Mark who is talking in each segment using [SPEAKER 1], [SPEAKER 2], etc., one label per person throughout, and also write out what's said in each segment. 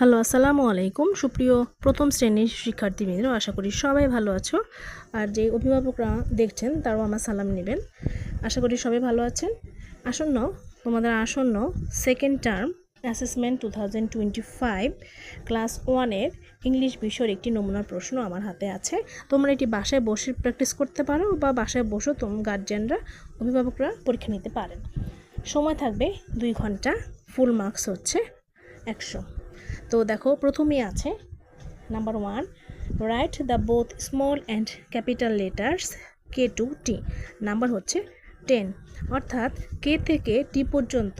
[SPEAKER 1] Hello, আসসালামু আলাইকুম। সুপ্রিয় প্রথম শ্রেণির শিক্ষার্থীবৃন্দ, আশা করি সবাই ভালো আছো। আর যে অভিভাবকরা দেখছেন, তারাও আমার সালাম নেবেন। আশা করি সবাই ভালো আছেন। আসন্ন, তোমাদের আসন্ন second term assessment two thousand twenty five class ওয়ানের ইংলিশ বিষয়ের একটি নমুনার প্রশ্ন আমার হাতে আছে। তোমরা এটি বাসায় বসে প্র্যাকটিস করতে পারো বা বাসায় বসেও তোম গার্জিয়ানরা অভিভাবকরা পরীক্ষা নিতে পারেন। সময় থাকবে দুই ঘণ্টা ফুল মার্কস হচ্ছে একশো। তো দেখো প্রথমেই আছে number one write the both small and capital letters K to T number হচ্ছে টেন অর্থাৎ কে থেকে টি পর্যন্ত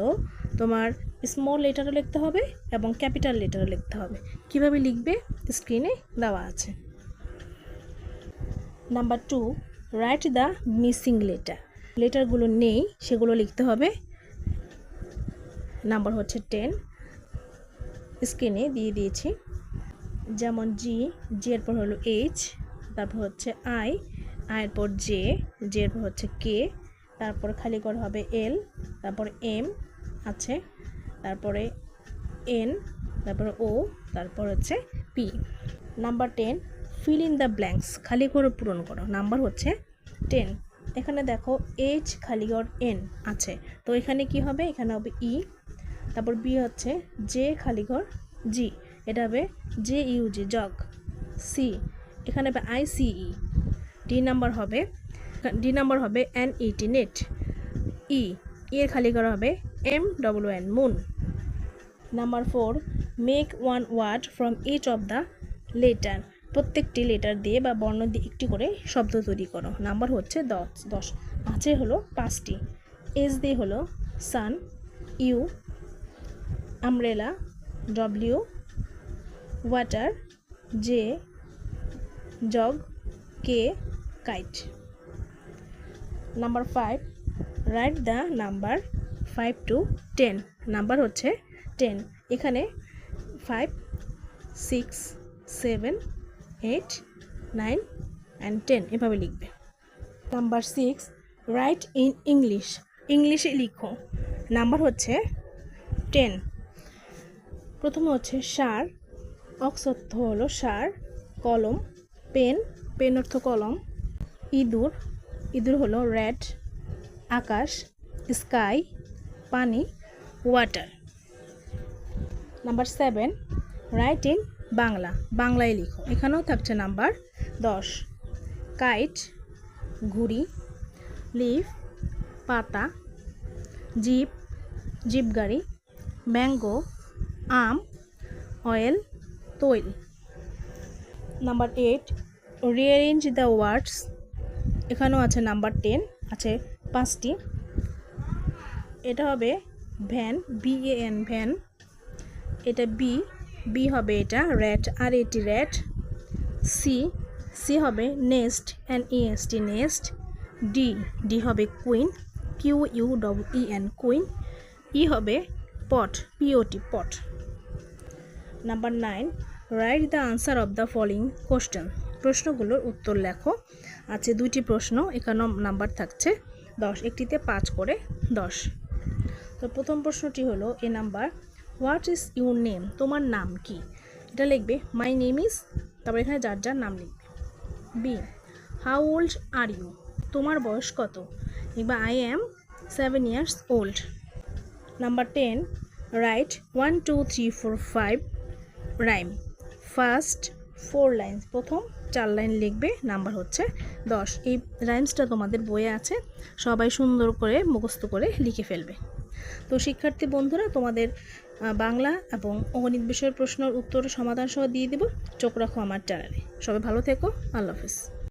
[SPEAKER 1] তোমার স্মল লেটারও লিখতে হবে এবং ক্যাপিটাল লেটারও লিখতে হবে। কীভাবে লিখবে? স্ক্রিনে দেওয়া আছে। Number two write the missing letter লেটারগুলো নেই, সেগুলো লিখতে হবে। নাম্বার হচ্ছে টেন স্ক্রিনে দিয়ে দিয়েছি। যেমন জি জি এর পর হলো এইচ তারপর হচ্ছে আই আয়ের পর জে জে এর পর হচ্ছে কে তারপর খালি করা হবে এল তারপর এম আছে, তারপরে এন তারপর ও তারপর হচ্ছে P number ten fill in the blanks খালি করে পূরণ করো। নাম্বার হচ্ছে টেন এখানে দেখো এইচ খালিগড় এন আছে। তো এখানে কি হবে? এখানে হবে ই তারপর বি হচ্ছে জে খালিঘর জি, এটা হবে J U G, jug, C, এখানে হবে I C E, D number হবে, ডি নাম্বার হবে N E T, net, E, এর খালি করা হবে M double N, moon, number four, make one word from each of the letter, প্রত্যেকটি letter দিয়ে বা বর্ণ দিয়ে একটি করে শব্দ তৈরি করো, নাম্বার হচ্ছে দশ দশ আছে হলো পাঁচটি, এস দিয়ে হলো sun, U umbrella W water J jug K kite number five write the number five to ten number হচ্ছে টেন এখানে five six seven eight nine and ten এভাবে লিখবে। Number six write in English ইংলিশে লিখো। Number হচ্ছে ten প্রথমে হচ্ছে সার, ox অর্থ হলো সার, কলম, পেন পেন অর্থ কলম, ইঁদুর ইঁদুর হলো রেড, আকাশ, স্কাই, পানি, water. Number seven, write in Bangla, বাংলায় লিখো। এখানেও থাকছে নাম্বার দশ। কাইট, ঘুড়ি, লিফ, পাতা, জিপ জিপ গাড়ি ম্যাঙ্গো আম, অয়েল, তৈল। Number eight rearrange the words এখানেও আছে নাম্বার টেন আছে পাঁচটি। এটা হবে ভ্যান বি এন ভ্যান। এটা বি বি হবে এটা র্যাট আর এটি র্যাট সি সি হবে nest N E S T nest D D হবে queen Q U W E N queen E হবে pot P O T pot number nine write the answer of the following question প্রশ্নগুলোর উত্তর লেখো। আছে দুইটি প্রশ্ন এখানে নাম্বার থাকছে দশ, একটিতে পাঁচ করে দশ। তো প্রথম প্রশ্নটি হলো A number what is your name তোমার নাম কি? এটা লিখবে মাই নেম ইজ তারপর এখানে যার যার নাম লিখবে। B how old are you তোমার বয়স কত? লিখবে I am seven years old number ten write one two three four five rhyme first four lines প্রথম চার লাইন লিখবে নাম্বার হচ্ছে দশ। এই রাইমসটা তোমাদের বইয়ে আছে, সবাই সুন্দর করে মুখস্থ করে লিখে ফেলবে। তো শিক্ষার্থী বন্ধুরা, তোমাদের বাংলা এবং অগণিত বিষয়ের প্রশ্নের উত্তর সমাধান সহ দিয়ে দেব। চোখ রাখো আমার চ্যানেলে সবাই ভালো থেকো। আল্লাহ হাফিজ।